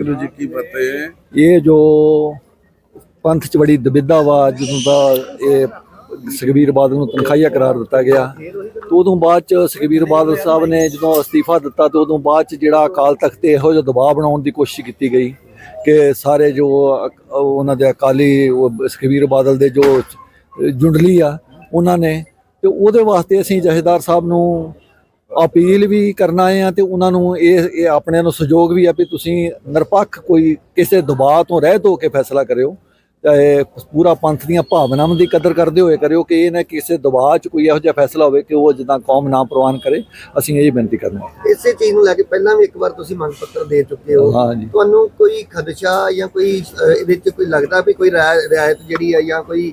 ਵਾਹਿਗੁਰੂ ਜੀ ਕੀ ਫਤਿਹ। ਇਹ ਜੋ ਪੰਥ ਚ ਬੜੀ ਦੁਬਿਧਾ ਵਾ ਦਾ ਇਹ ਸੁਖਬੀਰ ਬਾਦਲ ਨੂੰ ਤਨਖਾਹੀਆ ਕਰਾਰ ਦਿੱਤਾ ਗਿਆ। ਤੇ ਉਦੋਂ ਬਾਅਦ ਚ ਸੁਖਬੀਰ ਬਾਦਲ ਸਾਹਿਬ ਨੇ ਜਦੋਂ ਅਸਤੀਫਾ ਦਿੱਤਾ ਤੇ ਉਦੋਂ ਬਾਅਦ ਚ ਜਿਹੜਾ ਅਕਾਲ ਤਖਤ ਤੇ ਇਹੋ ਜਿਹਾ ਦਬਾਅ ਬਣਾਉਣ ਦੀ ਕੋਸ਼ਿਸ਼ ਕੀਤੀ ਗਈ ਕਿ ਸਾਰੇ ਜੋ ਉਹਨਾਂ ਦੇ ਅਕਾਲੀ ਸੁਖਬੀਰ ਬਾਦਲ ਦੇ ਜੋ ਜੁੰਡਲੀ ਆ, ਉਹਨਾਂ ਨੇ ਤੇ ਉਹਦੇ ਵਾਸਤੇ ਅਸੀਂ ਜਥੇਦਾਰ ਸਾਹਿਬ ਨੂੰ ਅਪੀਲ ਵੀ ਕਰਨਾ ਆ ਤੇ ਉਹਨਾਂ ਨੂੰ ਇਹ ਇਹ ਆਪਣਿਆਂ ਨੂੰ ਸਹਿਯੋਗ ਵੀ ਆ ਵੀ ਤੁਸੀਂ ਨਿਰਪੱਖ ਕੋਈ ਕਿਸੇ ਦਬਾਅ ਤੋਂ ਰਹਿਤ ਹੋ ਕੇ ਫੈਸਲਾ ਕਰਿਓ। ਚਾਹੇ ਪੂਰਾ ਪੰਥ ਦੀਆਂ ਭਾਵਨਾਵਾਂ ਦੀ ਕਦਰ ਕਰਦੇ ਹੋਏ ਕਰਿਓ ਕਿ ਇਹ ਨਾ ਕਿਸੇ ਦਬਾਅ 'ਚ ਕੋਈ ਇਹੋ ਜਿਹਾ ਫੈਸਲਾ ਹੋਵੇ ਕਿ ਉਹ ਜਿੱਦਾਂ ਕੌਮ ਨਾ ਪ੍ਰਵਾਨ ਕਰੇ। ਅਸੀਂ ਇਹ ਬੇਨਤੀ ਕਰਨਾ ਇਸੇ ਚੀਜ਼ ਨੂੰ ਲੈ ਕੇ ਪਹਿਲਾਂ ਵੀ ਇੱਕ ਵਾਰ ਤੁਸੀਂ ਮੰਗ ਪੱਤਰ ਦੇ ਚੁੱਕੇ ਹੋ। ਹਾਂ ਤੁਹਾਨੂੰ ਕੋਈ ਖਦਸ਼ਾ ਜਾਂ ਕੋਈ ਇਹਦੇ ਵਿੱਚ ਕੋਈ ਲੱਗਦਾ ਵੀ ਕੋਈ ਰਿਆ- ਰਿਆਇਤ ਜਿਹੜੀ ਹੈ ਜਾਂ ਕੋਈ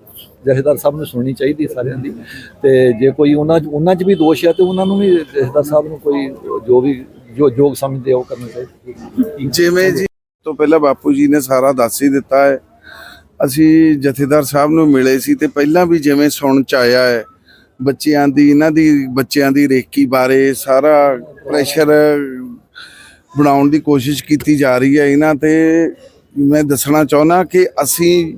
ਜਥੇਦਾਰ ਸਾਹਿਬ ਨੂੰ ਸੁਣਨੀ ਚਾਹੀਦੀ ਸਾਰਿਆਂ ਦੀ। ਤੇ ਜੇ ਕੋਈ ਉਹਨਾਂ 'ਚ ਉਹਨਾਂ 'ਚ ਵੀ ਦੋਸ਼ ਹੈ ਤੇ ਉਹਨਾਂ ਨੂੰ ਵੀ ਜਥੇਦਾਰ ਸਾਹਿਬ ਨੂੰ ਕੋਈ ਜੋ ਵੀ ਜੋ ਯੋਗ ਸਮਝਦੇ ਉਹ ਕਰਨਾ ਚਾਹੀਦਾ। ਜਿਵੇਂ ਜੀ, ਤੋਂ ਪਹਿਲਾਂ ਬਾਪੂ ਜੀ ਨੇ ਸਾਰਾ ਦੱਸ ਹੀ ਦਿੱਤਾ ਹੈ। ਅਸੀਂ ਜਥੇਦਾਰ ਸਾਹਿਬ ਨੂੰ ਮਿਲੇ ਸੀ ਤੇ ਪਹਿਲਾਂ ਵੀ ਜਿਵੇਂ ਸੁਣ ਚ ਆਇਆ ਹੈ, ਬੱਚਿਆਂ ਦੀ ਇਹਨਾਂ ਦੀ ਬੱਚਿਆਂ ਦੀ ਰੇਕੀ ਬਾਰੇ ਸਾਰਾ ਪ੍ਰੈਸ਼ਰ ਬਣਾਉਣ ਦੀ ਕੋਸ਼ਿਸ਼ ਕੀਤੀ ਜਾ ਰਹੀ ਹੈ। ਇਹਨਾਂ ਤੇ ਮੈਂ ਦੱਸਣਾ ਚਾਹੁੰਦਾ ਕਿ ਅਸੀਂ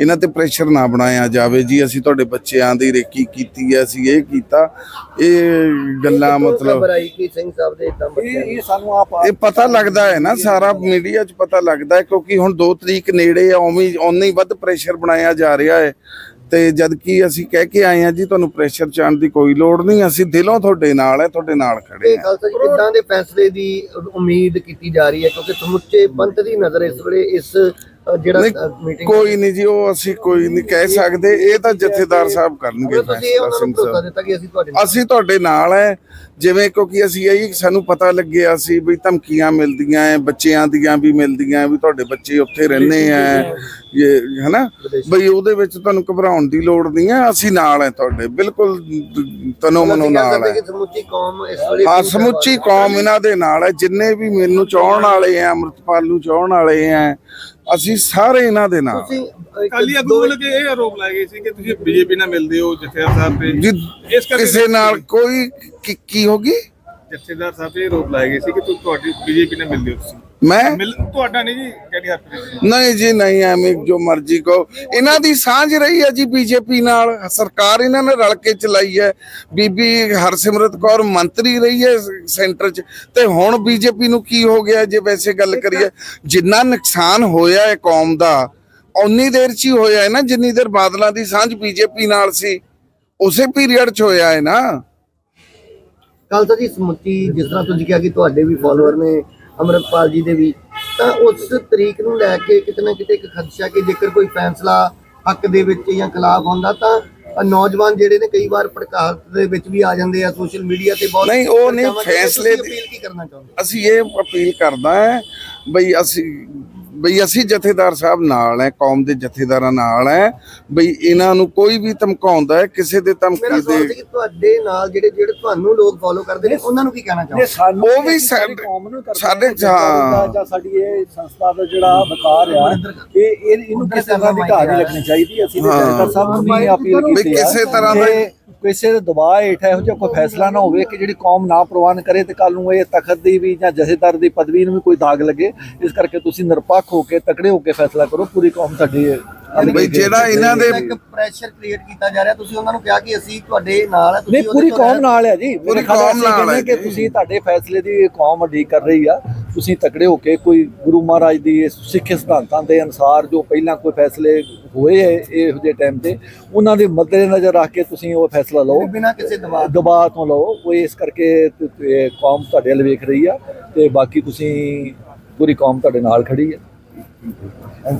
ਇਹਨਾਂ ਤੇ ਪ੍ਰੈਸ਼ਰ ਨਾ ਬਣਾਇਆ ਜਾਵੇ ਜੀ ਅਸੀਂ ਤੁਹਾਡੇ ਬੱਚਿਆਂ ਦੀ ਰੇਕੀ ਕੀਤੀ ਹੈ ਅਸੀਂ ਇਹ ਕੀਤਾ। ਇਹ ਗੱਲਾਂ ਮਤਲਬ ਖਬਰ ਆਈ ਕਿ ਸਿੰਘ ਸਾਹਿਬ ਦੇ ਇਦਾਂ ਬੱਚਿਆਂ ਨੂੰ ਸਾਨੂੰ ਆਪ ਇਹ ਪਤਾ ਲੱਗਦਾ ਹੈ ਨਾ ਸਾਰਾ ਮੀਡੀਆ 'ਚ ਪਤਾ ਲੱਗਦਾ ਹੈ ਕਿਉਂਕਿ ਹੁਣ 2 ਤਰੀਕ ਨੇੜੇ ਆ ਉਵੇਂ ਉਨਾ ਹੀ ਵੱਧ ਪ੍ਰੈਸ਼ਰ ਬਣਾਇਆ ਜਾ ਰਿਹਾ ਹੈ। ਤੇ ਜਦ ਕਿ ਅਸੀਂ ਕਹਿ ਕੇ ਆਏ ਆ ਜੀ ਤੁਹਾਨੂੰ ਪ੍ਰੈਸ਼ਰ ਚਾਣ ਦੀ ਕੋਈ ਲੋੜ ਨਹੀਂ ਅਸੀਂ ਦਿਲੋਂ ਤੁਹਾਡੇ ਨਾਲ ਹੈ ਤੁਹਾਡੇ ਨਾਲ ਖੜੇ ਇਹ ਆ ਖਾਲਸਾ ਜੀ ਕਿੱਦਾਂ ਦੇ ਫੈਸਲੇ ਦੀ ਉਮੀਦ ਕੀਤੀ ਜਾ ਰਹੀ ਹੈ ਕਿਉਂਕਿ ਸਮੁੱਚੇ ਪੰਥ ਦੀ ਨਜ਼ਰ ਇਸ ਵੇਲੇ ਇਸ ਜਿਹੜਾ ਮੀਟਿੰਗ ਕੋਈ ਨਹੀਂ ਜੀ ਉਹ ਅਸੀਂ ਕੋਈ ਨਹੀਂ ਕਹਿ ਸਕਦੇ ਇਹ ਤਾਂ ਜਥੇਦਾਰ ਸਾਹਿਬ ਕਰਨਗੇ ਤੁਸੀਂ ਇਹ ਫੈਸਲਾ ਉਹਨਾਂ ਸਿੰਘ ਨੂੰ ਭਰੋਸਾ ਸਾਹਿਬ। ਦਿੱਤਾ ਕਿ ਅਸੀਂ ਤੁਹਾਡੇ ਨਾਲ ਅਸੀਂ ਤੁਹਾਡੇ ਨਾਲ ਹੈ ਜਿਵੇਂ ਕਿਉਂਕਿ ਅਸੀਂ ਇਹੀ ਸਾਨੂੰ ਪਤਾ ਲੱਗਿਆ ਸੀ ਵੀ ਧਮਕੀਆਂ ਮਿਲਦੀਆਂ ਐ ਬੱਚਿਆਂ ਦੀਆਂ ਵੀ ਮਿਲਦੀਆਂ ਵੀ ਤੁਹਾਡੇ ਬੱਚੇ ਉੱਥੇ ਰਹਿੰਦੇ ਐ। ਇਹ ਹੈਨਾ? ਬਈ ਉਹਦੇ ਵਿੱਚ ਤੁਹਾਨੂੰ ਘਬਰਾਉਣ ਦੀ ਲੋੜ ਨਹੀਂ ਹੈ ਅਸੀਂ ਨਾਲ ਹੈ ਤੁਹਾਡੇ ਬਿਲਕੁਲ ਤਨੋ ਮਨੋ ਨਾਲ ਕਿ ਸਮੁੱਚੀ ਕੌਮ ਇਸ ਵੇਲੇ ਹਾਂ ਸਮੁੱਚੀ ਕੌਮ ਇਹਨਾਂ ਦੇ ਨਾਲ ਹੈ ਜਿੰਨੇ ਵੀ ਮੈਨੂੰ ਚਾਹਣ ਵਾਲੇ ਆ ਅੰਮ੍ਰਿਤਪਾਲ ਨੂੰ ਚਾਹਣ ਵਾਲੇ ਆ ਅਸੀਂ ਸਾਰੇ ਇਹਨਾਂ ਦੇ ਨਾਲ। ਕਾਲੀ ਆਗੂ ਵੱਲੋਂ ਕਿ ਇਹ ਆਰੋਪ ਲਾਏ ਗਏ ਸੀ ਕਿ ਤੁਸੀਂ ਬੀਜੇਪੀ ਨਾਲ ਮਿਲਦੇ ਹੋ ਜਥੇਦਾਰ ਸਾਹਿਬ ਤੇ। ਇਸ ਕਰਕੇ ਕਿਸੇ ਨਾਲ ਕੋਈ ਕੀ- ਕੀ ਹੋਗੀ ਜਥੇਦਾਰ ਸਾਹਿਬ ਇਹ ਆਰੋਪ ਲਾਏ ਗਏ ਸੀ ਕਿ ਤੁਹਾਡੀ ਬੀਜੇਪੀ ਨਾਲ ਮਿਲਦੇ ਹੋ ਤੁਸੀਂ। ਮੈਂ? ਮਿਲ ਤੁਹਾਡਾ ਨਹੀਂ ਜੀ ਕਿਹੜੀ ਹਰਪ੍ਰੀਤ ਨਹੀਂ ਜੀ ਨਹੀਂ ਐਵੇਂ ਜੋ ਮਰਜ਼ੀ ਕਹੋ। ਇਹਨਾਂ ਦੀ ਸਾਂਝ ਰਹੀ ਹੈ ਜੀ ਬੀਜੇਪੀ ਨਾਲ। ਸਰਕਾਰ ਇਹਨਾਂ ਨੇ ਰਲ ਕੇ ਚਲਾਈ ਹੈ। ਬੀਬੀ ਹਰਸਿਮਰਤ ਕੌਰ ਮੰਤਰੀ ਰਹੀ ਹੈ ਸੈਂਟਰ 'ਚ। ਤੇ ਹੁਣ ਬੀਜੇਪੀ ਨੂੰ ਕੀ ਹੋ ਗਿਆ ਜੇ ਵੈਸੇ ਗੱਲ ਕਰੀਏ? ਜਿੰਨਾ ਨੁਕਸਾਨ ਹੋਇਆ ਹੈ ਕੌਮ ਦਾ ਉਨੀ ਦੇਰ 'ਚ ਹੀ ਹੋਇਆ ਹੈ ਨਾ ਜਿੰਨੀ ਦੇਰ ਬਾਦਲਾਂ ਦੀ ਸਾਂਝ ਬੀਜੇਪੀ ਨਾਲ ਸੀ। ਉਸੇ ਪੀਰੀਅਡ 'ਚ ਹੋਇਆ ਹੈ ਨਾ। ਖਾਲਸਾ ਜੀ ਸਮੁੱਚੀ ਜਿਸ ਤਰ੍ਹਾਂ ਤੁਸੀਂ ਕਿਹਾ ਕਿ ਤੁਹਾਡੇ ਵੀ ਫਾਲੋਅਰ ਨੇ ਅਮਰਪਾਲ ਜੀ ਦੇ ਵੀ ਤਾਂ ਉਸ ਤਰੀਕ ਨੂੰ ਲੈ ਕੇ ਕਿਤੇ ਨਾ ਕਿਤੇ ਇੱਕ ਖਦਸ਼ਾ ਕਿ ਜੇਕਰ ਕੋਈ ਫੈਸਲਾ ਹੱਕ ਦੇ ਵਿੱਚ ਜਾਂ ਖਿਲਾਫ ਹੁੰਦਾ ਤਾਂ ਨੌਜਵਾਨ ਜਿਹੜੇ ਨੇ ਕਈ ਵਾਰ ਭੜਕਾਹਟ ਦੇ ਵਿੱਚ ਵੀ ਆ ਜਾਂਦੇ ਆ ਸੋਸ਼ਲ ਮੀਡੀਆ ਤੇ ਬਹੁਤ ਨਹੀਂ, ਉਹ ਨਹੀਂ, ਫੈਸਲੇ ਦੀ- ਅਪੀਲ ਕੀ ਕਰਨਾ ਚਾਹੁੰਦੇ ਅਸੀਂ ਇਹ ਅਪੀਲ ਕਰਦਾ ਹੈ ਬਈ ਅਸੀਂ ਬਈ ਅਸੀਂ ਜਥੇਦਾਰ ਸਾਹਿਬ ਨਾਲ ਹੈ ਕੌਮ ਦੇ ਜਥੇਦਾਰਾਂ ਨਾਲ ਹੈ ਬਈ ਇਹਨਾਂ ਨੂੰ ਕੋਈ ਵੀ ਧਮਕਾਉਂਦਾ ਹੈ ਕਿਸੇ ਦੇ ਧਮਕੀ ਦੇ ਤੁਹਾਡੇ ਨਾਲ ਜਿਹੜੇ ਜਿਹੜੇ ਤੁਹਾਨੂੰ ਲੋਕ ਫੋਲੋ ਕਰਦੇ ਨੇ ਉਹਨਾਂ ਨੂੰ ਕੀ ਕਹਿਣਾ ਸਾਨੂੰ ਉਹ ਵੀ ਸਾਡੇ- ਹਾਂ, ਹਾਂ। ਜਾਂ ਸਾਡੀ ਇਹ ਸੰਸਥਾ ਦਾ ਜਿਹੜਾ ਵਕਾਰ ਆ ਇਹ ਇਹ ਇਹਨੂੰ ਕਿਸੇ ਤਰ੍ਹਾਂ ਦੀ ਢਾਹ ਨਹੀਂ ਲੱਗਣੀ ਚਾਹੀਦੀ ਅਸੀਂ ਹਾਂ। ਜਥੇਦਾਰ ਸਾਹਿਬ ਨੂੰ ਵੀ ਅਪੀਲ ਕੀਤੀ ਆ ਕਿਸੇ ਤਰ੍ਹਾਂ ਦਾ- ਕਿਸੇ ਦੇ ਦਬਾਅ ਹੇਠ ਇਹੋ ਜਿਹਾ ਕੋਈ ਫੈਸਲਾ ਨਾ ਹੋਵੇ ਕਿ ਜਿਹੜੀ ਕੌਮ ਨਾ ਪ੍ਰਵਾਨ ਕਰੇ ਤੇ ਕੱਲ ਨੂੰ ਇਹ ਤਖਤ ਦੀ ਵੀ ਜਾਂ ਜਥੇਦਾਰ ਦੀ ਪਦਵੀ ਨੂੰ ਵੀ ਕੋਈ ਦਾਗ ਲੱਗੇ। ਇਸ ਕਰਕੇ ਤੁਸੀਂ ਨਿਰਪੱਖ ਹੋ ਕੇ, ਤਕੜੇ ਹੋ ਕੇ ਫੈਸਲਾ ਕਰੋ, ਪੂਰੀ ਕੌਮ ਤੁਹਾਡੀ ਬਈ ਜਿਹੜਾ ਇਹਨਾਂ ਦੇ ਇੱਕ ਪ੍ਰੈਸ਼ਰ ਕ੍ਰੀਏਟ ਕੀਤਾ ਜਾ ਰਿਹਾ ਤੁਸੀਂ ਉਹਨਾਂ ਨੂੰ ਕਿਹਾ ਕਿ ਅਸੀਂ ਤੁਹਾਡੇ ਨਾਲ ਆ ਨਹੀਂ ਪੂਰੀ ਕੌਮ ਨਾਲ ਹੈ ਜੀ। ਪੂਰੀ ਕੌਮ ਨਾਲ ਹੈ ਕਿ। ਤੁਸੀਂ ਤੁਹਾਡੇ ਫੈਸਲੇ ਦੀ ਕੌਮ ਅਡੀ ਕਰ ਰਹੀ ਆ। ਤੁਸੀਂ ਤਕੜੇ ਹੋ ਕੇ ਕੋਈ ਗੁਰੂ ਮਹਾਰਾਜ ਦੀ ਸਿੱਖ ਸਿਧਾਂਤਾਂ ਦੇ ਅਨੁਸਾਰ ਜੋ ਪਹਿਲਾਂ ਕੋਈ ਫੈਸਲੇ ਹੋਏ ਹੈ ਇਹੋ ਜਿਹੇ ਟਾਈਮ ਤੇ ਉਹਨਾਂ ਦੇ ਮੱਦੇ ਨਜ਼ਰ ਰੱਖ ਕੇ ਤੁਸੀਂ ਉਹ ਫੈਸਲਾ ਲਓ। ਬਿਨਾਂ ਕਿਸੇ ਦਬਾਅ ਤੋਂ। ਦਬਾਅ ਤੋਂ ਲਓ। ਉਹ ਇਸ ਕਰਕੇ ਕੌਮ ਤੁਹਾਡੇ ਵੱਲ ਵੇਖ ਰਹੀ ਆ ਤੇ ਬਾਕੀ ਤੁਸੀਂ ਪੂਰੀ ਕੌਮ ਤੁਹਾਡੇ ਨਾਲ ਖੜੀ ਹੈ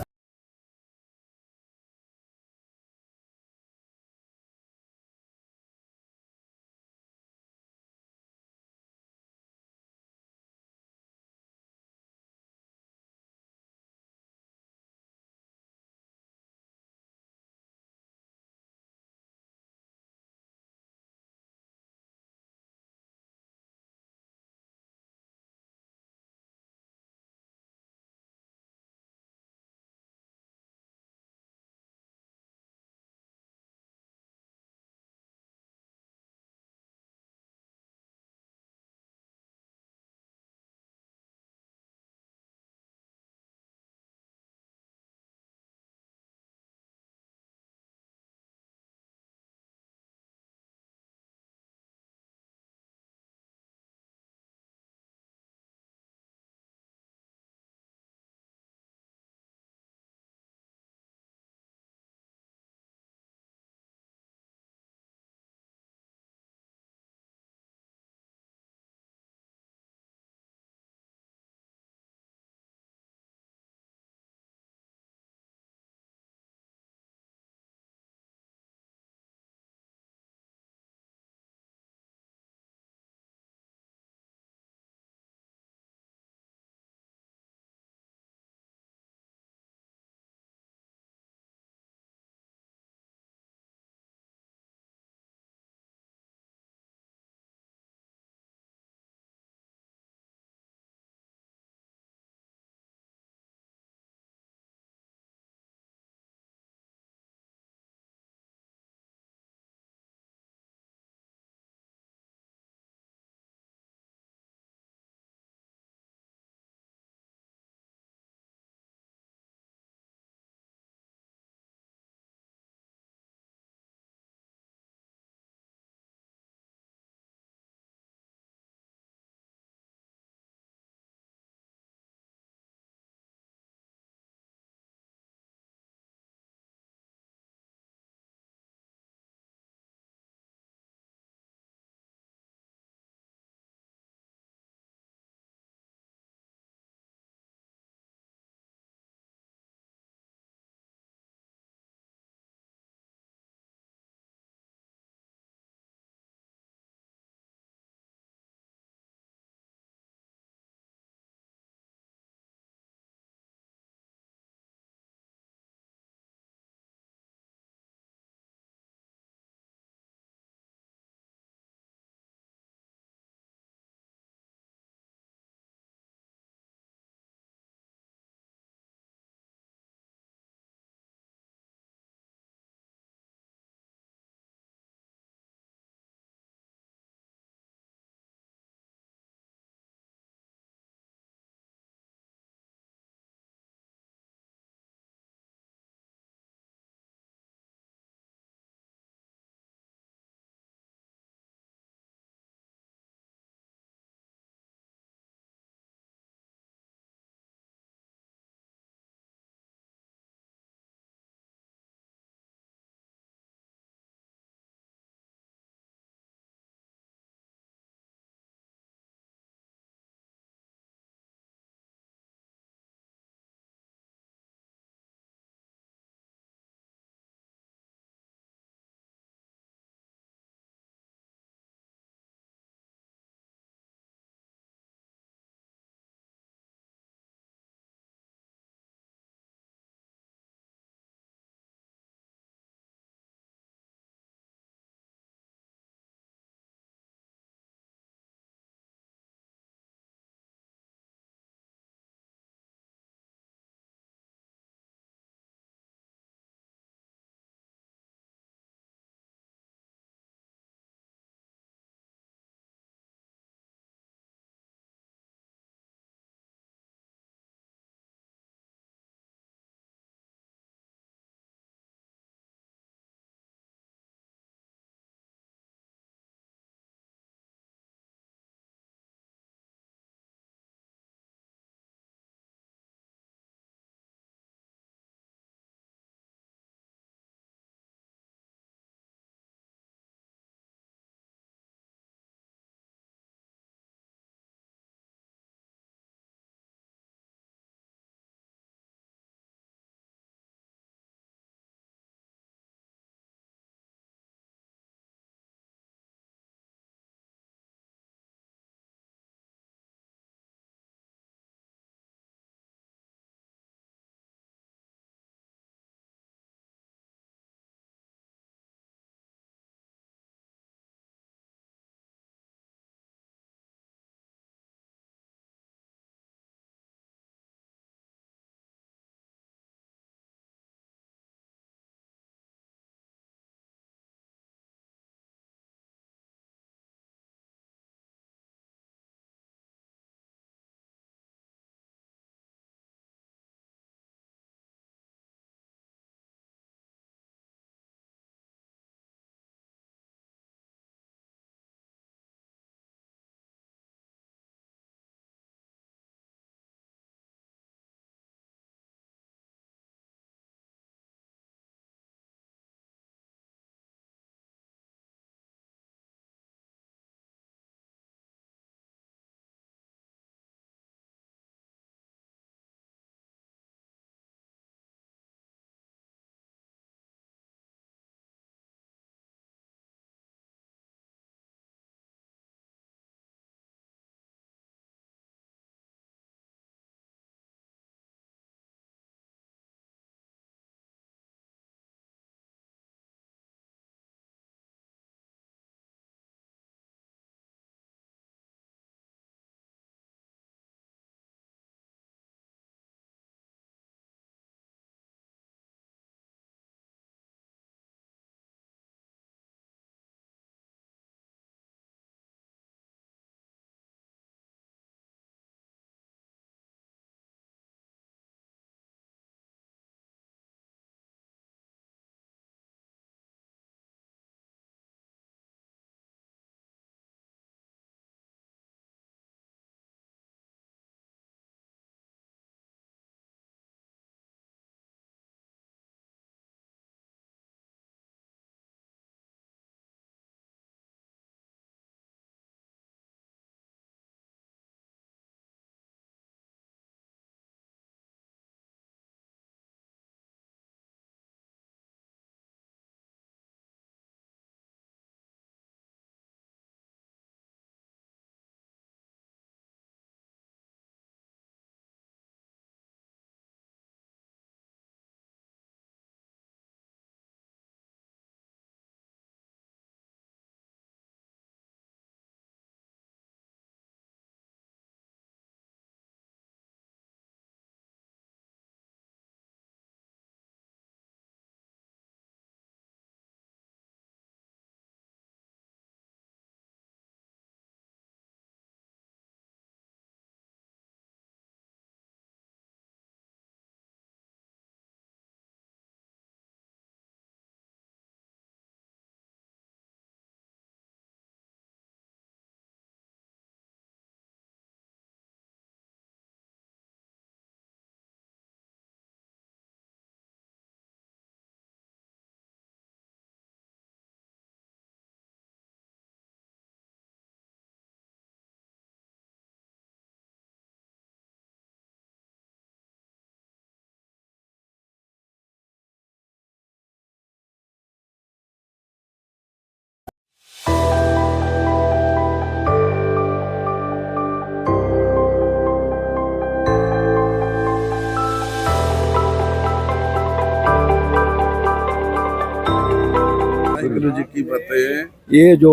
ਫਤਿਹ ਇਹ ਜੋ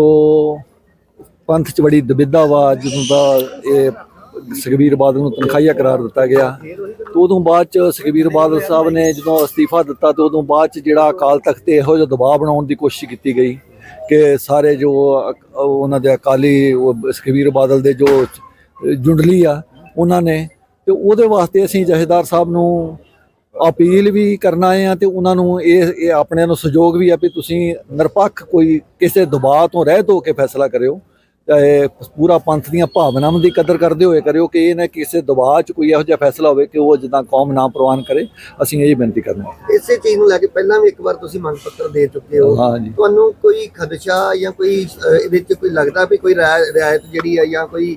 ਪੰਥ ਚ ਬੜੀ ਦੁਬਿਧਾ ਵਾ ਜਦੋਂ ਦਾ ਇਹ ਸੁਖਬੀਰ ਬਾਦਲ ਨੂੰ ਤਨਖਾਹੀਆ ਕਰਾਰ ਦਿੱਤਾ ਗਿਆ, ਤੇ ਉਦੋਂ ਬਾਅਦ ਚ ਸੁਖਬੀਰ ਬਾਦਲ ਸਾਹਿਬ ਨੇ ਜਦੋਂ ਅਸਤੀਫਾ ਦਿੱਤਾ, ਤੇ ਉਦੋਂ ਬਾਅਦ ਚ ਜਿਹੜਾ ਅਕਾਲ ਤਖਤ ਤੇ ਇਹੋ ਜਿਹਾ ਦਬਾਅ ਬਣਾਉਣ ਦੀ ਕੋਸ਼ਿਸ਼ ਕੀਤੀ ਗਈ ਕਿ ਸਾਰੇ ਜੋ ਉਹਨਾਂ ਦੇ ਅਕਾਲੀ, ਉਹ ਸੁਖਬੀਰ ਬਾਦਲ ਦੇ ਜੋ, ਜੁੰਡਲੀ ਆ, ਉਹਨਾਂ ਨੇ, ਤੇ ਉਹਦੇ ਵਾਸਤੇ ਅਸੀਂ ਜਹੇਦਾਰ ਸਾਹਿਬ ਨੂੰ ਅਪੀਲ ਵੀ ਕਰਨਾ ਹੈ ਤੇ ਉਹਨਾਂ ਨੂੰ ਇਹ ਇਹ ਆਪਣੇ ਨੂੰ ਸਹਿਯੋਗ ਵੀ ਹੈ ਵੀ ਤੁਸੀਂ ਨਿਰਪੱਖ ਕੋਈ ਕਿਸੇ ਦਬਾਅ ਤੋਂ ਰਹਿਤ ਹੋ ਕੇ ਫੈਸਲਾ ਕਰਿਓ। ਚਾਹੇ ਪੂਰਾ ਪੰਥ ਦੀਆਂ ਭਾਵਨਾਵਾਂ ਦੀ ਕਦਰ ਕਰਦੇ ਹੋਏ ਕਰਿਓ ਕਿ ਇਹ ਨਾ ਕਿਸੇ ਦਬਾਅ 'ਚ ਕੋਈ ਇਹੋ ਜਿਹਾ ਫੈਸਲਾ ਹੋਵੇ ਕਿ ਉਹ ਜਿੱਦਾਂ ਕੌਮ ਨਾ ਪ੍ਰਵਾਨ ਕਰੇ। ਅਸੀਂ ਇਹ ਬੇਨਤੀ ਕਰਨਾ ਇਸੇ ਚੀਜ਼ ਨੂੰ ਲੈ ਕੇ ਪਹਿਲਾਂ ਵੀ ਇੱਕ ਵਾਰ ਤੁਸੀਂ ਮੰਗ ਪੱਤਰ ਦੇ ਚੁੱਕੇ ਹੋ। ਤੁਹਾਨੂੰ ਕੋਈ ਖਦਸ਼ਾ ਜਾਂ ਕੋਈ ਇਹਦੇ ਵਿੱਚ ਕੋਈ ਲੱਗਦਾ ਵੀ ਕੋਈ ਰਿਆ- ਰਿਆਇਤ ਜਿਹੜੀ ਹੈ ਜਾਂ ਕੋਈ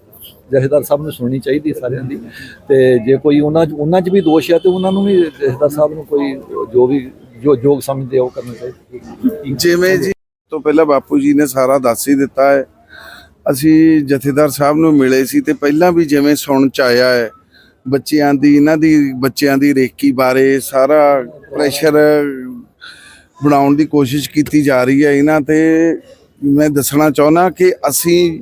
ਜਥੇਦਾਰ ਸਾਹਿਬ ਨੂੰ ਸੁਣਨੀ ਚਾਹੀਦੀ ਸਾਰਿਆਂ ਦੀ ਤੇ ਜੇ ਕੋਈ ਉਹਨਾਂ 'ਚ ਉਹਨਾਂ 'ਚ ਵੀ ਦੋਸ਼ ਹੈ ਤੇ ਉਹਨਾਂ ਨੂੰ ਵੀ ਜਥੇਦਾਰ ਸਾਹਿਬ ਨੂੰ ਕੋਈ ਜੋ ਵੀ ਜੋ ਯੋਗ ਸਮਝਦੇ ਉਹ ਕਰਨਾ ਚਾਹੀਦਾ। ਜਿਵੇਂ ਜੀ ਤੋਂ ਪਹਿਲਾਂ ਬਾਪੂ ਜੀ ਨੇ ਸਾਰਾ ਦੱਸ ਹੀ ਦਿੱਤਾ ਹੈ। ਅਸੀਂ ਜਥੇਦਾਰ ਸਾਹਿਬ ਨੂੰ ਮਿਲੇ ਸੀ ਤੇ ਪਹਿਲਾਂ ਵੀ ਜਿਵੇਂ ਸੁਣ ਚ ਆਇਆ ਹੈ, ਬੱਚਿਆਂ ਦੀ ਇਹਨਾਂ ਦੀ ਬੱਚਿਆਂ ਦੀ ਰੇਕੀ ਬਾਰੇ ਸਾਰਾ ਪ੍ਰੈਸ਼ਰ ਬਣਾਉਣ ਦੀ ਕੋਸ਼ਿਸ਼ ਕੀਤੀ ਜਾ ਰਹੀ ਹੈ। ਇਹਨਾਂ ਤੇ ਮੈਂ ਦੱਸਣਾ ਚਾਹੁੰਦਾ ਕਿ ਅਸੀਂ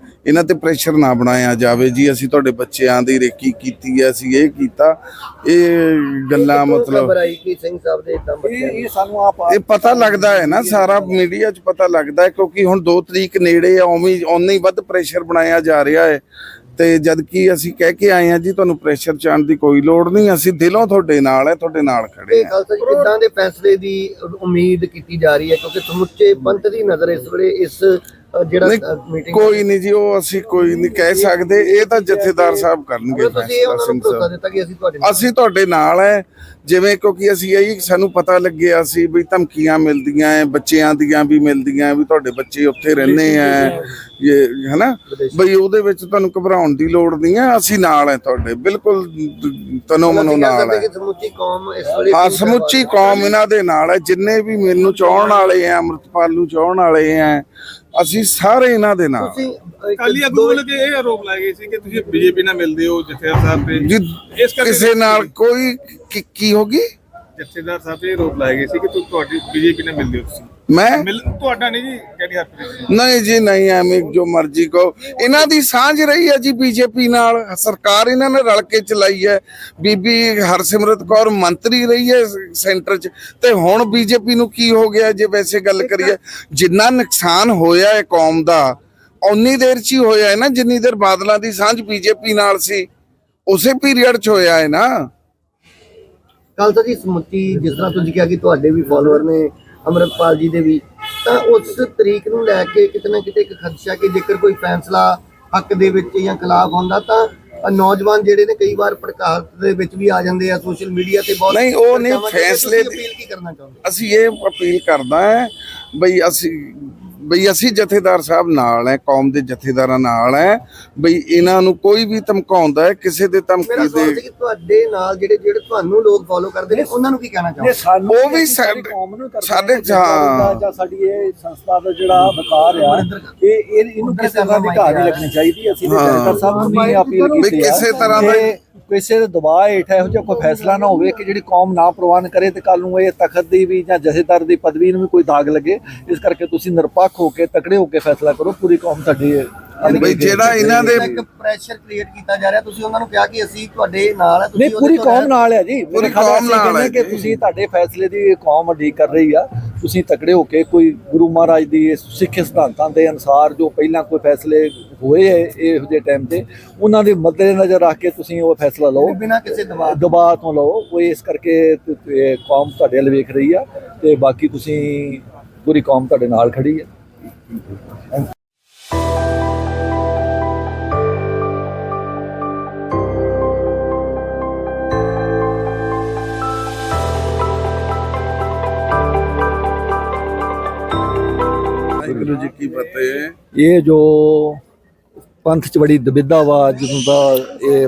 ਇਹਨਾਂ ਤੇ ਪ੍ਰੈਸ਼ਰ ਨਾ ਬਣਾਇਆ ਜਾਵੇ ਜੀ। ਅਸੀਂ ਤੁਹਾਡੇ ਬੱਚਿਆਂ ਦੀ ਰੇਕੀ ਕੀਤੀ ਹੈ ਅਸੀਂ ਇਹ ਕੀਤਾ। ਇਹ ਗੱਲਾਂ ਮਤਲਬ ਇਹ ਪਤਾ ਲੱਗਦਾ ਹੈ ਨਾ ਸਾਰਾ ਮੀਡੀਆ 'ਚ ਪਤਾ ਲੱਗਦਾ ਹੈ ਕਿਉਂਕਿ ਹੁਣ 2 ਤਰੀਕ ਨੇੜੇ ਆ ਉਵੇਂ ਓਨਾ ਹੀ ਵੱਧ ਪ੍ਰੈਸ਼ਰ ਬਣਾਇਆ ਜਾ ਰਿਹਾ ਹੈ। ਤੇ ਜਦ ਕਿ ਅਸੀਂ ਕਹਿ ਕੇ ਆਏ ਹਾਂ ਜੀ ਤੁਹਾਨੂੰ ਪ੍ਰੈਸ਼ਰ ਚਾਣ ਦੀ ਕੋਈ ਲੋੜ ਨਹੀਂ ਅਸੀਂ ਦਿਲੋਂ ਤੁਹਾਡੇ ਨਾਲ ਹੈ ਤੁਹਾਡੇ ਨਾਲ ਖੜੇ ਇਹ ਹਾਂ। ਖਾਲਸਾ ਜੀ ਕਿੱਦਾਂ ਦੇ ਫੈਸਲੇ ਦੀ ਉਮੀਦ ਕੀਤੀ ਜਾ ਰਹੀ ਹੈ ਕਿਉਂਕਿ ਸਮੁੱਚੇ ਪੰਥ ਦੀ ਨਜ਼ਰ ਇਸ ਵੇਲੇ ਇਸ ਜਿਹੜਾ ਮੀਟਿੰਗ ਕੋਈ ਨਹੀਂ ਜੀ ਉਹ ਅਸੀਂ ਕੋਈ ਨਹੀਂ ਕਹਿ ਸਕਦੇ। ਇਹ ਤਾਂ ਜਥੇਦਾਰ ਸਾਹਿਬ ਕਰਨਗੇ ਤੁਸੀਂ ਇਹ ਫੈਸਲਾ ਉਹਨਾਂ ਸਿੰਘ ਨੂੰ ਭਰੋਸਾ ਸਾਹਿਬ। ਦਿੱਤਾ ਕਿ ਅਸੀਂ ਤੁਹਾਡੇ ਨਾਲ ਅਸੀਂ ਤੁਹਾਡੇ ਨਾਲ ਹੈ ਜਿਵੇਂ ਕਿਉਂਕਿ ਅਸੀਂ ਇਹੀ ਸਾਨੂੰ ਪਤਾ ਲੱਗਿਆ ਸੀ ਵੀ ਧਮਕੀਆਂ ਮਿਲਦੀਆਂ ਐ ਬੱਚਿਆਂ ਦੀਆਂ ਵੀ ਮਿਲਦੀਆਂ ਐ ਵੀ ਤੁਹਾਡੇ ਬੱਚੇ ਉੱਥੇ ਰਹਿੰਦੇ ਐ। ਇਹ ਹਨਾ? ਬਈ ਉਹਦੇ ਵਿੱਚ ਤੁਹਾਨੂੰ ਘਬਰਾਉਣ ਦੀ ਲੋੜ ਨਹੀਂ ਹੈ ਅਸੀਂ ਨਾਲ ਹੈ ਤੁਹਾਡੇ ਬਿਲਕੁਲ ਤਨੋ ਮਨੋ ਨਾਲ ਕਿ ਸਮੁੱਚੀ ਕੌਮ ਇਸ ਵੇਲੇ ਹਾਂ ਸਿੰਘ ਸਮੁੱਚੀ ਕੌਮ ਇਹਨਾਂ ਦੇ ਨਾਲ ਹੈ ਜਿੰਨੇ ਵੀ ਮੈਨੂੰ ਚਾਹਣ ਵਾਲੇ ਆ ਅੰਮ੍ਰਿਤਪਾਲ ਨੂੰ ਚਾਹਣ ਵਾਲੇ ਆ ਅਸੀਂ ਸਾਰੇ ਇਹਨਾਂ ਦੇ ਨਾਲ। ਤੁਸੀਂ ਕਾਲੀ ਵੱਲੋਂ ਕਿ ਇਹ ਆਰੋਪ ਲਾਏ ਗਏ ਸੀ ਕਿ ਤੁਸੀਂ ਬੀਜੇਪੀ ਨਾਲ ਮਿਲਦੇ ਹੋ ਜਥੇਦਾਰ ਸਾਹਿਬ ਤੇ। ਜੀ ਇਸ ਕਰਕੇ ਕਿਸੇ ਨਾਲ ਕੋਈ ਕੀ- ਕੀ ਹੋਗੀ? ਜਥੇਦਾਰ ਸਾਹਿਬ ਤੇ ਇਹ ਆਰੋਪ ਲਾਏ ਗਏ ਸੀ ਕਿ ਤੁਸੀਂ ਤੁਹਾਡੀ ਬੀਜੇਪੀ ਨਾਲ ਮਿਲਦੇ ਹੋ ਤੁਸੀਂ। ਮੈਂ? ਮਿਲ ਤੁਹਾਡਾ ਨਹੀਂ ਜੀ ਕਿਹੜੀ ਹਰਪ੍ਰੀਤ ਸਿੰਘ ਨਹੀਂ ਜੀ ਨਹੀਂ ਐਵੇਂ ਜੋ ਮਰਜ਼ੀ ਕਹੋ। ਇਹਨਾਂ ਦੀ ਸਾਂਝ ਰਹੀ ਹੈ ਜੀ ਬੀਜੇਪੀ ਨਾਲ। ਸਰਕਾਰ ਇਹਨਾਂ ਨੇ ਰਲ ਕੇ ਚਲਾਈ ਹੈ। ਬੀਬੀ ਹਰਸਿਮਰਤ ਕੌਰ ਮੰਤਰੀ ਰਹੀ ਹੈ ਸ- ਸੈਂਟਰ 'ਚ। ਤੇ ਹੁਣ ਬੀਜੇਪੀ ਨੂੰ ਕੀ ਹੋ ਗਿਆ ਜੇ ਵੈਸੇ ਗੱਲ ਕਰੀਏ? ਜਿੰਨਾ ਨੁਕਸਾਨ ਹੋਇਆ ਹੈ ਕੌਮ ਦਾ ਉਨੀ ਦੇਰ 'ਚ ਹੀ ਹੋਇਆ ਹੈ ਨਾ ਜਿੰਨੀ ਦੇਰ ਬਾਦਲਾਂ ਦੀ ਸਾਂਝ ਬੀਜੇਪੀ ਨਾਲ ਸੀ। ਉਸੇ ਪੀਰੀਅਡ 'ਚ ਹੋਇਆ ਹੈ ਨਾ। ਖਾਲਸਾ ਜੀ ਸਮੁੱਚੀ ਜਿਸ ਤਰ੍ਹਾਂ ਤੁਸੀਂ ਕਿਹਾ ਕਿ ਤੁਹਾਡੇ ਵੀ ਫਾਲੋਅਰ ਨੇ ਅਮਰਪਾਲ ਜੀ ਦੇ ਵੀ ਤਾਂ ਉਸ ਤਰੀਕ ਨੂੰ ਲੈ ਕੇ ਕਿਤੇ ਨਾ ਕਿਤੇ ਇੱਕ ਖਦਸ਼ਾ ਕਿ ਜੇਕਰ ਕੋਈ ਫੈਸਲਾ ਹੱਕ ਦੇ ਵਿੱਚ ਜਾਂ ਖਿਲਾਫ ਹੁੰਦਾ ਤਾਂ ਨੌਜਵਾਨ ਜਿਹੜੇ ਨੇ ਕਈ ਵਾਰ ਭੜਕਾਹਟ ਦੇ ਵਿੱਚ ਵੀ ਆ ਜਾਂਦੇ ਆ ਸੋਸ਼ਲ ਮੀਡੀਆ ਤੇ ਬਹੁਤ ਨਹੀਂ, ਉਹ ਨਹੀਂ। ਫੈਸਲੇ ਅਪੀਲ ਕੀ ਕਰਨਾ ਚਾਹੁੰਦੇ ਅਸੀਂ ਇਹ ਅਪੀਲ ਕਰਦਾ ਹੈ ਬਈ ਅਸੀਂ ਬਈ ਅਸੀਂ ਜਥੇਦਾਰ ਸਾਹਿਬ ਨਾਲ ਹੈ ਕੌਮ ਦੇ ਜਥੇਦਾਰਾਂ ਨਾਲ ਹੈ ਬਈ ਇਹਨਾਂ ਨੂੰ ਕੋਈ ਵੀ ਧਮਕਾਉਂਦਾ ਹੈ ਕਿਸੇ ਦੇ ਧਮਕੀ ਦੇ ਤੁਹਾਡੇ ਨਾਲ ਜਿਹੜੇ ਜਿਹੜੇ ਤੁਹਾਨੂੰ ਲੋਕ ਫੋਲੋ ਕਰਦੇ ਨੇ ਉਹਨਾਂ ਨੂੰ ਕੀ ਕਹਿਣਾ ਚਾਹੁੰਦੇ ਉਹ ਵੀ ਸਾਡੀ ਸਾਡੇ- ਕੌਮ ਨੂੰ ਕਰਦੇ ਸਾਡੇ ਹਾਂ, ਹਾਂ। ਜਾਂ ਸਾਡੀ ਇਹ ਸੰਸਥਾ ਦਾ ਜਿਹੜਾ ਵਕਾਰ ਆ ਇਹ ਇਹ ਇਹਨੂੰ ਕਿਸੇ ਤਰ੍ਹਾਂ ਦੀ ਘਾਟ ਨਹੀਂ ਲੱਗਣੀ ਚਾਹੀਦੀ ਅਸੀਂ ਹਾਂ। ਜਨਤਾ ਸਾਹਿਬ ਨੂੰ ਵੀ ਅਪੀਲ ਕੀਤੀ ਆ ਕਿਸੇ ਤਰ੍ਹਾਂ ਦਾ- ਕਿਸੇ ਦੇ ਦਬਾਅ ਹੇਠ ਇਹੋ ਜਿਹਾ ਕੋਈ ਫੈਸਲਾ ਨਾ ਹੋਵੇ ਕਿ ਜਿਹੜੀ ਕੌਮ ਨਾ ਪ੍ਰਵਾਨ ਕਰੇ ਤੇ ਕੱਲ ਨੂੰ ਇਹ ਤਖਤ ਦੀ ਵੀ ਜਾਂ ਜਥੇਦਾਰ ਦੀ ਪਦਵੀ ਨੂੰ ਵੀ ਕੋਈ ਦਾਗ ਲੱਗੇ ਇਸ ਕਰਕੇ ਤੁਸੀਂ ਨਿਰਪੱਖ ਹੋ ਕੇ ਤਕੜੇ ਹੋ ਕੇ ਫੈਸਲਾ ਕਰੋ ਪੂਰੀ ਕੌਮ ਤੁਹਾਡੀ ਬਈ ਜਿਹੜਾ ਇਹਨਾਂ ਦੇ ਇੱਕ ਪ੍ਰੈਸ਼ਰ ਕ੍ਰੀਏਟ ਕੀਤਾ ਜਾ ਰਿਹਾ ਤੁਸੀਂ ਉਹਨਾਂ ਨੂੰ ਕਿਹਾ ਕਿ ਅਸੀਂ ਤੁਹਾਡੇ ਨਾਲ ਆ ਨਹੀਂ ਤੁਸੀਂ ਪੂਰੀ ਕੌਮ ਨਾਲ ਹੈ ਜੀ। ਪੂਰੀ ਮੇਰੇ ਖਿਆਲ ਨਾਲ ਕਿ। ਤੁਸੀਂ ਤੁਹਾਡੇ ਫੈਸਲੇ ਦੀ ਕੌਮ ਉਡੀਕ ਕਰ ਰਹੀ ਆ। ਤੁਸੀਂ ਤਕੜੇ ਹੋ ਕੇ ਕੋਈ ਗੁਰੂ ਮਹਾਰਾਜ ਦੀ ਸਿੱਖ ਸਿਧਾਂਤਾਂ ਦੇ ਅਨੁਸਾਰ ਜੋ ਪਹਿਲਾਂ ਕੋਈ ਫੈਸਲੇ ਹੋਏ ਹੈ ਇਹੋ ਜਿਹੇ ਟਾਈਮ ਤੇ ਉਹਨਾਂ ਦੇ ਮੱਦੇ ਨਜ਼ਰ ਰੱਖ ਕੇ ਤੁਸੀਂ ਉਹ ਫੈਸਲਾ ਲਓ। ਬਿਨਾਂ ਕਿਸੇ ਦਬਾਅ ਦਬਾਅ ਤੋਂ ਲਓ। ਉਹ ਇਸ ਕਰਕੇ ਕੌਮ ਤੁਹਾਡੇ ਵੱਲ ਵੇਖ ਰਹੀ ਆ ਤੇ ਬਾਕੀ ਤੁਸੀਂ ਪੂਰੀ ਕੌਮ ਤੁਹਾਡੇ ਨਾਲ ਖੜੀ ਹੈ ਵਾਹਿਗੁਰੂ ਜੀ ਕੀ ਫਤਿਹ। ਇਹ ਜੋ ਪੰਥ ਚ ਬੜੀ ਦੁਬਿਧਾ ਵਾ ਜਦੋਂ ਦਾ ਇਹ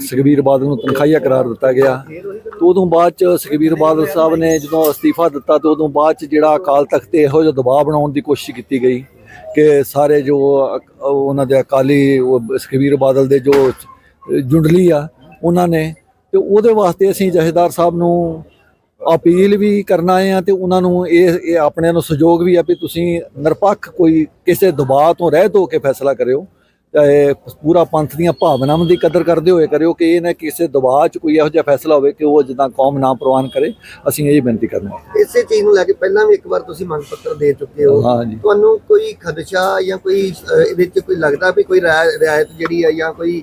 ਸੁਖਬੀਰ ਬਾਦਲ ਨੂੰ ਤਨਖਾਹੀਆ ਕਰਾਰ ਦਿੱਤਾ ਗਿਆ। ਤੇ ਉਦੋਂ ਬਾਅਦ ਚ ਸੁਖਬੀਰ ਬਾਦਲ ਸਾਹਿਬ ਨੇ ਜਦੋਂ ਅਸਤੀਫਾ ਦਿੱਤਾ ਤੇ ਉਦੋਂ ਬਾਅਦ ਚ ਜਿਹੜਾ ਅਕਾਲ ਤਖਤ ਤੇ ਇਹੋ ਜਿਹਾ ਦਬਾਅ ਬਣਾਉਣ ਦੀ ਕੋਸ਼ਿਸ਼ ਕੀਤੀ ਗਈ ਕਿ ਸਾਰੇ ਜੋ ਉਹਨਾਂ ਦੇ ਅਕਾਲੀ ਉਹ ਸੁਖਬੀਰ ਬਾਦਲ ਦੇ ਜੋ ਜੁੰਡਲੀ ਆ, ਉਹਨਾਂ ਨੇ ਤੇ ਉਹਦੇ ਵਾਸਤੇ ਅਸੀਂ ਜਥੇਦਾਰ ਸਾਹਿਬ ਨੂੰ ਅਪੀਲ ਵੀ ਕਰਨਾ ਆ ਤੇ ਉਹਨਾਂ ਨੂੰ ਇਹ ਇਹ ਆਪਣਿਆਂ ਨੂੰ ਸਹਿਯੋਗ ਵੀ ਆ ਵੀ ਤੁਸੀਂ ਨਿਰਪੱਖ ਕੋਈ ਕਿਸੇ ਦਬਾਅ ਤੋਂ ਰਹਿਤ ਹੋ ਕੇ ਫੈਸਲਾ ਕਰਿਓ। ਚਾਹੇ ਪੂਰਾ ਪੰਥ ਦੀਆਂ ਭਾਵਨਾਵਾਂ ਦੀ ਕਦਰ ਕਰਦੇ ਹੋਏ ਕਰਿਓ ਕਿ ਇਹ ਨਾ ਕਿਸੇ ਦਬਾਅ 'ਚ ਕੋਈ ਇਹੋ ਜਿਹਾ ਫੈਸਲਾ ਹੋਵੇ ਕਿ ਉਹ ਜਿੱਦਾਂ ਕੌਮ ਨਾ ਪ੍ਰਵਾਨ ਕਰੇ। ਅਸੀਂ ਇਹ ਬੇਨਤੀ ਕਰਨਾ ਇਸੇ ਚੀਜ਼ ਨੂੰ ਲੈ ਕੇ ਪਹਿਲਾਂ ਵੀ ਇੱਕ ਵਾਰ ਤੁਸੀਂ ਮੰਗ ਪੱਤਰ ਦੇ ਚੁੱਕੇ ਹੋ। ਤੁਹਾਨੂੰ ਕੋਈ ਖਦਸ਼ਾ ਜਾਂ ਕੋਈ ਇਹਦੇ ਵਿੱਚ ਕੋਈ ਲੱਗਦਾ ਵੀ ਕੋਈ ਰਿਆ- ਰਿਆਇਤ ਜਿਹੜੀ ਹੈ ਜਾਂ ਕੋਈ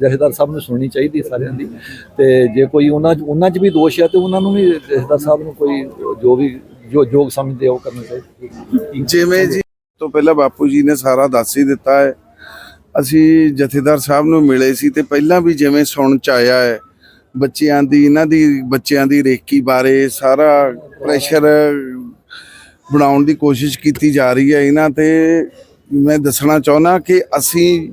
ਜਥੇਦਾਰ ਸਾਹਿਬ ਨੂੰ ਸੁਣਨੀ ਚਾਹੀਦੀ ਸਾਰਿਆਂ ਦੀ ਤੇ ਜੇ ਕੋਈ ਉਹਨਾਂ 'ਚ ਉਹਨਾਂ 'ਚ ਵੀ ਦੋਸ਼ ਹੈ ਤੇ ਉਹਨਾਂ ਨੂੰ ਵੀ ਜਥੇਦਾਰ ਸਾਹਿਬ ਨੂੰ ਕੋਈ ਜੋ ਵੀ ਜੋ ਯੋਗ ਸਮਝਦੇ ਉਹ ਕਰਨਾ ਚਾਹੀਦਾ। ਜਿਵੇਂ ਜੀ ਤੋਂ ਪਹਿਲਾਂ ਬਾਪੂ ਜੀ ਨੇ ਸਾਰਾ ਦੱਸ ਹੀ ਦਿੱਤਾ ਹੈ। ਅਸੀਂ ਜਥੇਦਾਰ ਸਾਹਿਬ ਨੂੰ ਮਿਲੇ ਸੀ ਤੇ ਪਹਿਲਾਂ ਵੀ ਜਿਵੇਂ ਸੁਣ ਚ ਆਇਆ ਹੈ, ਬੱਚਿਆਂ ਦੀ ਇਹਨਾਂ ਦੀ ਬੱਚਿਆਂ ਦੀ ਰੇਕੀ ਬਾਰੇ ਸਾਰਾ ਪ੍ਰੈਸ਼ਰ ਬਣਾਉਣ ਦੀ ਕੋਸ਼ਿਸ਼ ਕੀਤੀ ਜਾ ਰਹੀ ਹੈ। ਇਹਨਾਂ ਤੇ ਮੈਂ ਦੱਸਣਾ ਚਾਹੁੰਦਾ ਕਿ ਅਸੀਂ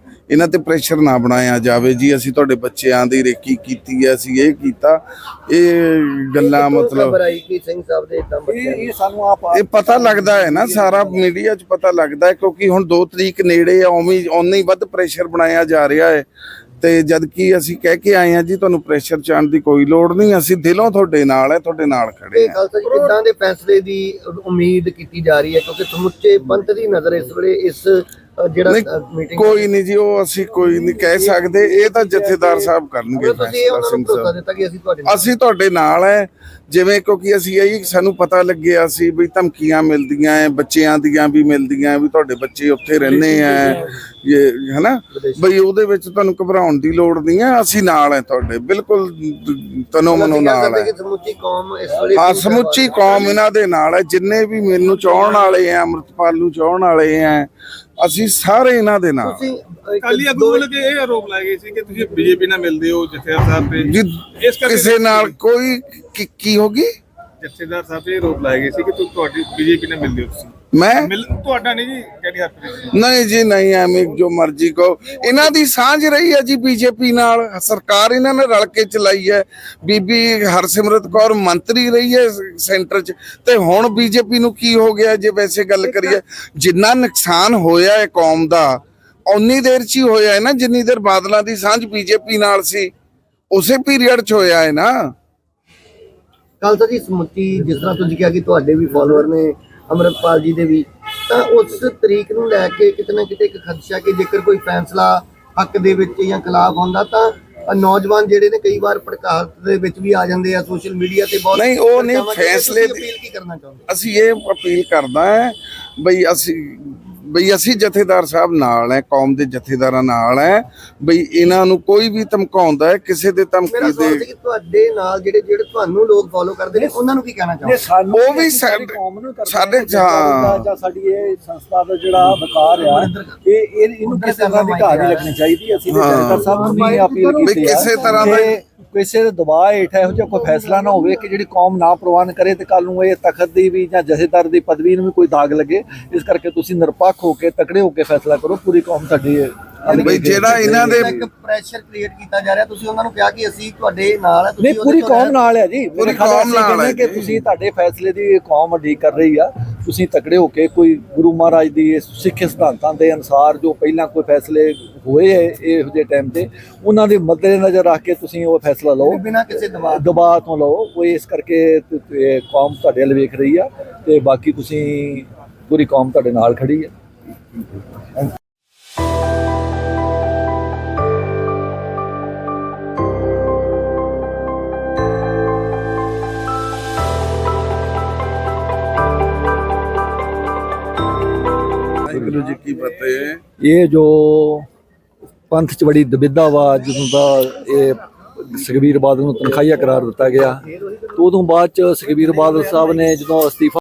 ਇਹਨਾਂ ਤੇ ਪ੍ਰੈਸ਼ਰ ਨਾ ਬਣਾਇਆ ਜਾਵੇ ਜੀ ਅਸੀਂ ਤੁਹਾਡੇ ਬੱਚਿਆਂ ਦੀ ਰੇਕੀ ਕੀਤੀ ਹੈ ਅਸੀਂ ਇਹ ਕੀਤਾ। ਇਹ ਗੱਲਾਂ ਮਤਲਬ ਸਿੰਘ ਸਾਹਿਬ ਦੇ ਇਦਾਂ ਇਹ ਸਾਨੂੰ ਆਪ ਇਹ ਪਤਾ ਲੱਗਦਾ ਹੈ ਨਾ ਸਾਰਾ ਮੀਡੀਆ 'ਚ ਪਤਾ ਲੱਗਦਾ ਹੈ ਕਿਉਂਕਿ ਹੁਣ 2 ਤਰੀਕ ਨੇੜੇ ਆ ਉਵੇਂ ਉਨਾ ਹੀ ਵੱਧ ਪ੍ਰੈਸ਼ਰ ਬਣਾਇਆ ਜਾ ਰਿਹਾ ਹੈ। ਤੇ ਜਦ ਕਿ ਅਸੀਂ ਕਹਿ ਕੇ ਆਏ ਆ ਜੀ ਤੁਹਾਨੂੰ ਪ੍ਰੈਸ਼ਰ ਚਾਣ ਦੀ ਕੋਈ ਲੋੜ ਨਹੀਂ ਅਸੀਂ ਦਿਲੋਂ ਤੁਹਾਡੇ ਨਾਲ ਹੈ ਤੁਹਾਡੇ ਨਾਲ ਖੜੇ ਇਹ ਆ ਖਾਲਸਾ ਜੀ ਕਿੱਦਾਂ ਦੇ ਫੈਸਲੇ ਦੀ ਉਮੀਦ ਕੀਤੀ ਜਾ ਰਹੀ ਹੈ ਕਿਉਂਕਿ ਸਮੁੱਚੇ ਪੰਥ ਦੀ ਨਜ਼ਰ ਇਸ ਵੇਲੇ ਇਸ ਜਿਹੜਾ ਮੀਟਿੰਗ ਕੋਈ ਨਹੀਂ ਜੀ ਉਹ ਅਸੀਂ ਕੋਈ ਨਹੀਂ ਕਹਿ ਸਕਦੇ ਇਹ ਤਾਂ ਜਥੇਦਾਰ ਸਾਹਿਬ ਕਰਨਗੇ ਤੁਸੀਂ ਫੈਸਲਾ ਇਹ ਉਹਨਾਂ ਨੂੰ ਸਿੰਘ ਭਰੋਸਾ ਸਾਹਿਬ। ਦਿੱਤਾ ਕਿ ਅਸੀਂ ਤੁਹਾਡੇ ਨਾਲ ਅਸੀਂ ਤੁਹਾਡੇ ਨਾਲ ਹੈ ਜਿਵੇਂ ਕਿਉਂਕਿ ਅਸੀਂ ਇਹੀ ਸਾਨੂੰ ਪਤਾ ਲੱਗਿਆ ਸੀ ਵੀ ਧਮਕੀਆਂ ਮਿਲਦੀਆਂ ਐ ਬੱਚਿਆਂ ਦੀਆਂ ਵੀ ਮਿਲਦੀਆਂ ਵੀ ਤੁਹਾਡੇ ਬੱਚੇ ਉੱਥੇ ਰਹਿੰਦੇ ਐ। ਇਹ ਹਨਾ? ਬਈ ਉਹਦੇ ਵਿੱਚ ਤੁਹਾਨੂੰ ਘਬਰਾਉਣ ਦੀ ਲੋੜ ਨਹੀਂ ਹੈ ਅਸੀਂ ਨਾਲ ਹੈ ਤੁਹਾਡੇ ਬਿਲਕੁਲ ਤਨੋ ਮਨੋ ਨਾਲ ਕਿ ਸਮੁੱਚੀ ਕੌਮ ਇਸ ਵੇਲੇ ਹਾਂ ਸਮੁੱਚੀ ਕੌਮ ਇਹਨਾਂ ਦੇ ਨਾਲ ਹੈ ਜਿੰਨੇ ਵੀ ਮੈਨੂੰ ਚਾਹਣ ਵਾਲੇ ਆ ਅੰਮ੍ਰਿਤਪਾਲ ਨੂੰ ਚਾਹਣ ਵਾਲੇ ਆ ਅਸੀਂ ਸਾਰੇ ਇਹਨਾਂ ਦੇ ਨਾਲ। ਕਾਲੀ ਵੱਲੋਂ ਕਿ ਇਹ ਆਰੋਪ ਲਾਏ ਗਏ ਸੀ ਕਿ ਤੁਸੀਂ ਬੀਜੇਪੀ ਨਾਲ ਮਿਲਦੇ ਹੋ ਜਥੇਦਾਰ ਸਾਹਿਬ ਤੇ। ਇਸ ਕਰਕੇ ਕਿਸੇ ਨਾਲ ਕੋਈ ਕੀ- ਕੀ ਹੋਗੀ ਜਥੇਦਾਰ ਸਾਹਿਬ ਇਹ ਆਰੋਪ ਲਾਏ ਗਏ ਸੀ ਕਿ ਤੁਹਾਡੀ ਬੀਜੇਪੀ ਨਾਲ ਮਿਲਦੇ ਹੋ ਤੁਸੀਂ। ਮੈਂ? ਮਿਲ ਤੁਹਾਡਾ ਨਹੀਂ ਜੀ ਕਿਹੜੀ ਹਰਪ੍ਰੀਤ ਨਹੀਂ ਜੀ ਨਹੀਂ ਐਵੇਂ ਜੋ ਮਰਜ਼ੀ ਕਹੋ। ਇਹਨਾਂ ਦੀ ਸਾਂਝ ਰਹੀ ਹੈ ਜੀ ਬੀਜੇਪੀ ਨਾਲ। ਸਰਕਾਰ ਇਹਨਾਂ ਨੇ ਰਲ ਕੇ ਚਲਾਈ ਹੈ। ਬੀਬੀ ਹਰਸਿਮਰਤ ਕੌਰ ਮੰਤਰੀ ਰਹੀ ਹੈ ਸੈਂਟਰ 'ਚ। ਤੇ ਹੁਣ ਬੀਜੇਪੀ ਨੂੰ ਕੀ ਹੋ ਗਿਆ ਜੇ ਵੈਸੇ ਗੱਲ ਕਰੀਏ? ਜਿੰਨਾ ਨੁਕਸਾਨ ਹੋਇਆ ਹੈ ਕੌਮ ਦਾ ਉਨੀ ਦੇਰ 'ਚ ਹੀ ਹੋਇਆ ਹੈ ਨਾ ਜਿੰਨੀ ਦੇਰ ਬਾਦਲਾਂ ਦੀ ਸਾਂਝ ਬੀਜੇਪੀ ਨਾਲ ਸੀ ਉਸੇ ਪੀਰੀਅਡ 'ਚ ਹੋਇਆ ਹੈ ਨਾ। ਖਾਲਸਾ ਜੀ ਸਮੁੱਚੀ ਜਿਸ ਤਰ੍ਹਾਂ ਤੁਸੀਂ ਕਿਹਾ ਕਿ ਤੁਹਾਡੇ ਵੀ ਫਾਲੋਅਰ ਨੇ ਅਮਰਪਾਲ ਜੀ ਦੇ ਵੀ ਤਾਂ ਉਸ ਤਰੀਕ ਨੂੰ ਲੈ ਕੇ ਕਿਤੇ ਨਾ ਕਿਤੇ ਇੱਕ ਖਦਸ਼ਾ ਕਿ ਜੇਕਰ ਕੋਈ ਫੈਸਲਾ ਹੱਕ ਦੇ ਵਿੱਚ ਜਾਂ ਖਿਲਾਫ ਹੁੰਦਾ ਤਾਂ ਨੌਜਵਾਨ ਜਿਹੜੇ ਨੇ ਕਈ ਵਾਰ ਭੜਕਾਹਟ ਦੇ ਵਿੱਚ ਵੀ ਆ ਜਾਂਦੇ ਆ ਸੋਸ਼ਲ ਮੀਡੀਆ ਤੇ ਬਹੁਤ ਨਹੀਂ, ਉਹ ਨਹੀਂ, ਫੈਸਲੇ ਦੀ- ਅਪੀਲ ਕੀ ਕਰਨਾ ਚਾਹੁੰਦੇ ਅਸੀਂ ਇਹ ਅਪੀਲ ਕਰਦਾ ਹੈ ਬਈ ਅਸੀਂ ਬਈ ਅਸੀਂ ਜਥੇਦਾਰ ਸਾਹਿਬ ਨਾਲ ਹੈ ਕੌਮ ਦੇ ਜਥੇਦਾਰਾਂ ਨਾਲ ਹੈ ਬਈ ਇਹਨਾਂ ਨੂੰ ਕੋਈ ਵੀ ਧਮਕਾਉਂਦਾ ਹੈ ਕਿਸੇ ਦੇ ਧਮਕੀ ਦੇ ਕਿ ਤੁਹਾਡੇ ਨਾਲ ਜਿਹੜੇ ਜਿਹੜੇ ਤੁਹਾਨੂੰ ਲੋਕ ਫੋਲੋ ਕਰਦੇ ਨੇ ਉਹਨਾਂ ਨੂੰ ਕੀ ਕਹਿਣਾ ਚਾਹੁੰਦੇ ਸਾਨੂੰ ਉਹ ਵੀ ਸਾਡੀ। ਜਾਂ ਸਾਡੀ ਇਹ ਸੰਸਥਾ ਦਾ ਜਿਹੜਾ ਵਕਾਰ ਆ ਇਹ ਇਹ ਇਹਨੂੰ ਕਿਸੇ ਤਰ੍ਹਾਂ ਦੀ ਘਾਟ ਨਹੀਂ ਲੱਗਣੀ ਚਾਹੀਦੀ ਅਸੀਂ ਤੇ ਹਾਂ। ਜਥੇਦਾਰ ਸਾਹਿਬ ਨੂੰ ਵੀ ਅਪੀਲ ਵੀ ਕੀਤੀ ਆ ਕਿਸੇ ਤਰ੍ਹਾਂ ਦਾ- ਕਿ ਕਿਸੇ ਦੇ ਦਬਾਅ ਹੇਠ ਇਹੋ ਜਿਹਾ ਕੋਈ ਫੈਸਲਾ ਨਾ ਹੋਵੇ ਕਿ ਜਿਹੜੀ ਕੌਮ ਨਾ ਪ੍ਰਵਾਨ ਕਰੇ ਤੇ ਕੱਲ ਨੂੰ ਇਹ ਤਖਤ ਦੀ ਵੀ ਜਾਂ ਜਥੇਦਾਰ ਦੀ ਪਦਵੀ ਨੂੰ ਵੀ ਕੋਈ ਦਾਗ ਲੱਗੇ ਇਸ ਕਰਕੇ ਤੁਸੀਂ ਨਿਰਪੱਖ ਹੋ ਕੇ ਤਕੜੇ ਹੋ ਕੇ ਫੈਸਲਾ ਕਰੋ ਪੂਰੀ ਕੌਮ ਤੁਹਾਡੀ ਬਈ ਜਿਹੜਾ ਇਹਨਾਂ ਦੇ ਇੱਕ ਪ੍ਰੈਸ਼ਰ ਕ੍ਰੀਏਟ ਕੀਤਾ ਜਾ ਰਿਹਾ ਤੁਸੀਂ ਉਹਨਾਂ ਨੂੰ ਕਿਹਾ ਕਿ ਅਸੀਂ ਤੁਹਾਡੇ ਨਾਲ ਨਹੀਂ ਉਹਦੇ ਪੂਰੀ ਕੌਮ ਨਾਲ ਹੈ ਜੀ ਪੂਰੀ ਕੌਮ ਨਾਲ ਹੈ ਕਿ। ਤੁਸੀਂ ਤੁਹਾਡੇ ਫੈਸਲੇ ਦੀ ਕੌਮ ਉਡੀਕ ਕਰ ਰਹੀ ਆ ਤੁਸੀਂ ਤਕੜੇ ਹੋ ਕੇ ਕੋਈ ਗੁਰੂ ਮਹਾਰਾਜ ਦੀ ਸਿੱਖ ਸਿਧਾਂਤਾਂ ਦੇ ਅਨੁਸਾਰ ਜੋ ਪਹਿਲਾਂ ਕੋਈ ਫੈਸਲੇ ਹੋਏ ਹੈ ਇਹੋ ਜਿਹੇ ਟਾਈਮ ਤੇ ਉਹਨਾਂ ਦੇ ਮੱਦੇ ਨਜ਼ਰ ਰੱਖ ਕੇ ਤੁਸੀਂ ਉਹ ਫੈਸਲਾ ਲਓ। ਬਿਨਾਂ ਕਿਸੇ ਦਬਾਅ ਤੋਂ। ਦਬਾਅ ਤੋਂ ਲਓ। ਕੋਈ ਇਸ ਕਰਕੇ ਕੌਮ ਤੁਹਾਡੇ ਵੱਲ ਵੇਖ ਰਹੀ ਆ ਤੇ ਬਾਕੀ ਤੁਸੀਂ ਪੂਰੀ ਕੌਮ ਤੁਹਾਡੇ ਨਾਲ ਖੜੀ ਹੈ ਵਾਹਿਗੁਰੂ ਜੀ ਕੀ ਫਤਿਹ। ਇਹ ਜੋ ਪੰਥ ਚ ਬੜੀ ਦੁਬਿਧਾ ਵਾ ਜਦੋਂ ਦਾ ਇਹ ਸੁਖਬੀਰ ਬਾਦਲ ਨੂੰ ਤਨਖਾਹੀਆ ਕਰਾਰ ਦਿੱਤਾ ਗਿਆ। ਤੇ ਉਦੋਂ ਬਾਅਦ ਚ ਸੁਖਬੀਰ ਬਾਦਲ ਸਾਹਿਬ ਨੇ ਜਦੋਂ ਅਸਤੀਫਾ